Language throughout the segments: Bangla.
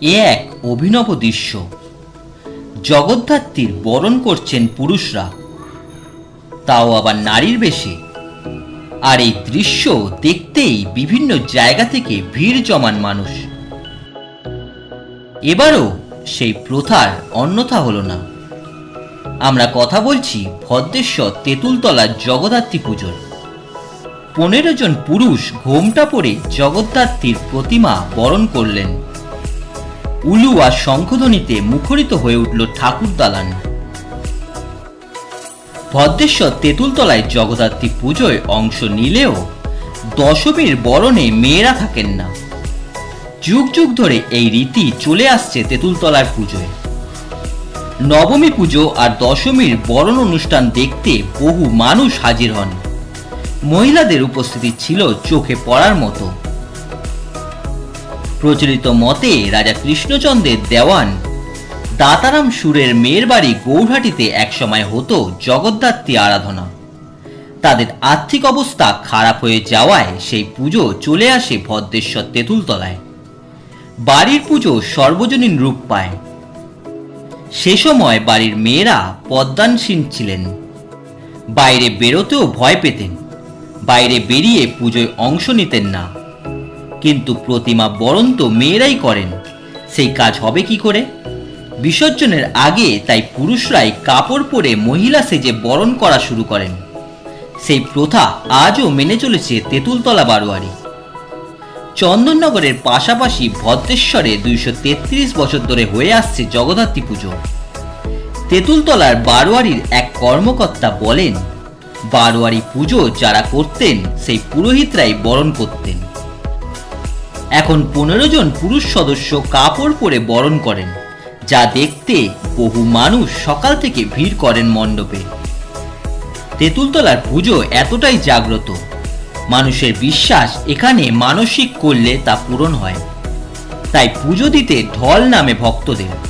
এ এক অভিনব দৃশ্য। জগদ্ধাত্রীর বরণ করছেন পুরুষরা। তাও আবার নারীর বেশে। আর এই দৃশ্য দেখতেই বিভিন্ন জায়গা থেকে ভিড় জমান মানুষ। এবারও সেই প্রথার অন্যথা হলো না। আমরা কথা বলছি ভদ্রেশ্বর তেঁতুলতলার জগদ্ধাত্রী পুজোর। পনেরো জন পুরুষ ঘোমটা পরে জগদ্ধাত্রীর প্রতিমা বরণ করলেন। উলু আর শঙ্খধ্বনিতে মুখরিত হয়ে উঠল ঠাকুর দালান। ভদ্রেশ্বর তেঁতুলতলায় জগদ্ধাত্রী পুজোয় অংশ নিলেও দশমীর বরণে মেয়েরা থাকেন না। যুগ যুগ ধরে এই রীতি চলে আসছে তেঁতুলতলার পুজোয়। নবমী পুজো আর দশমীর বরণ অনুষ্ঠান দেখতে বহু মানুষ হাজির হন। মহিলাদের উপস্থিতি ছিল চোখে পড়ার মতো। প্রচলিত মতে রাজা কৃষ্ণচন্দ্রের দেওয়ান দাতারাম সুরের মেয়ের বাড়ি গৌরহাটিতে একসময় হতো জগদ্ধাত্রী আরাধনা। তাদের আর্থিক অবস্থা খারাপ হয়ে যাওয়ায় সেই পুজো চলে আসে ভদ্রেশ্বর তেঁতুলতলায়। বাড়ির পুজো সর্বজনীন রূপ পায়। সে সময় বাড়ির মেয়েরা পদ্মানসীন ছিলেন। বাইরে বেরোতেও ভয় পেতেন। বাইরে বেরিয়ে পুজোয় অংশ নিতেন না। কিন্তু প্রতিমা বরণ তো মেয়েরাই করেন। সেই কাজ হবে কি করে? বিসর্জনের আগে তাই পুরুষরাই কাপড় পরে মহিলা সেজে বরণ করা শুরু করেন। সেই প্রথা আজও মেনে চলেছে তেঁতুলতলা বারোয়ারি। চন্দননগরের পাশাপাশি ভদ্রেশ্বরে দুইশো তেত্রিশ বছর ধরে হয়ে আসছে জগদ্ধাত্রী পুজো। তেঁতুলতলার বারোয়ারির এক কর্মকর্তা বলেন, বারোয়ারি পুজো যারা করতেন, সেই পুরোহিতরাই বরণ করতেন। এখন পনেরো জন পুরুষ সদস্য কাপড় পরে বরণ করেন, যা দেখতে বহু মানুষ সকাল থেকে ভিড় করেন মণ্ডপে। তেঁতুলতলার পুজো এতটাই জাগ্রত, মানুষের বিশ্বাস এখানে মানসিক করলে তা পূরণ হয়। তাই পুজো দিতে ঢল নামে ভক্তদের।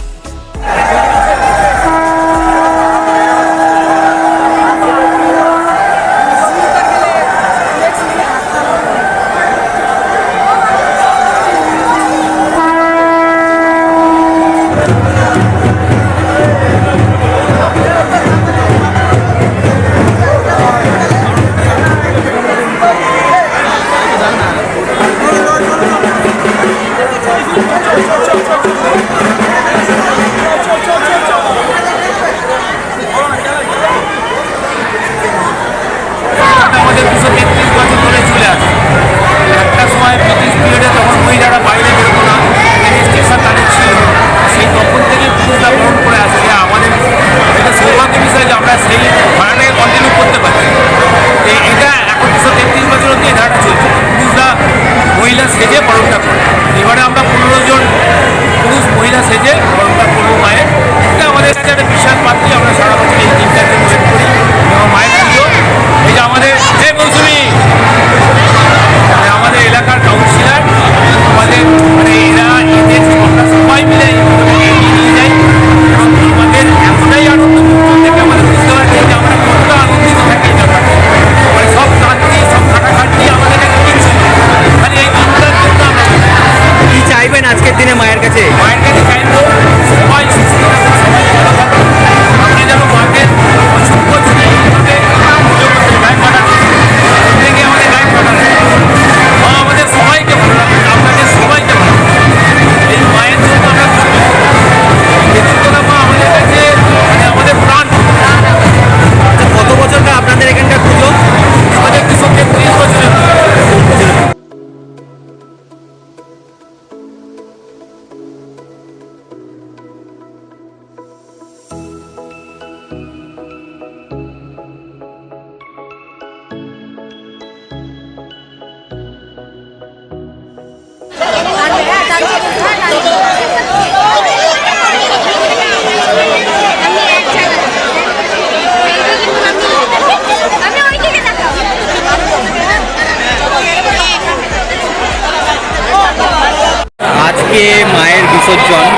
আজকে মায়ের বিসর্জন।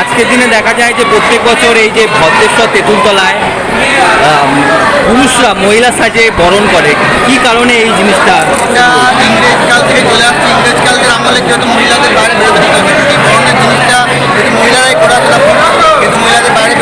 আজকের দিনে দেখা যায় যে প্রত্যেক বছর এই যে ভদ্রেশ্বর তেঁতুলতলায় পুরুষরা মহিলা সাজে বরণ করে। কি কারণে এই জিনিসটা? ইংরেজ কাল থেকে চলে আসছে। ইংরেজ কালকের আমলে কি হতো মহিলাদের বাইরে বেরোতে মহিলারাই করা কিন্তু মহিলাদের বাইরে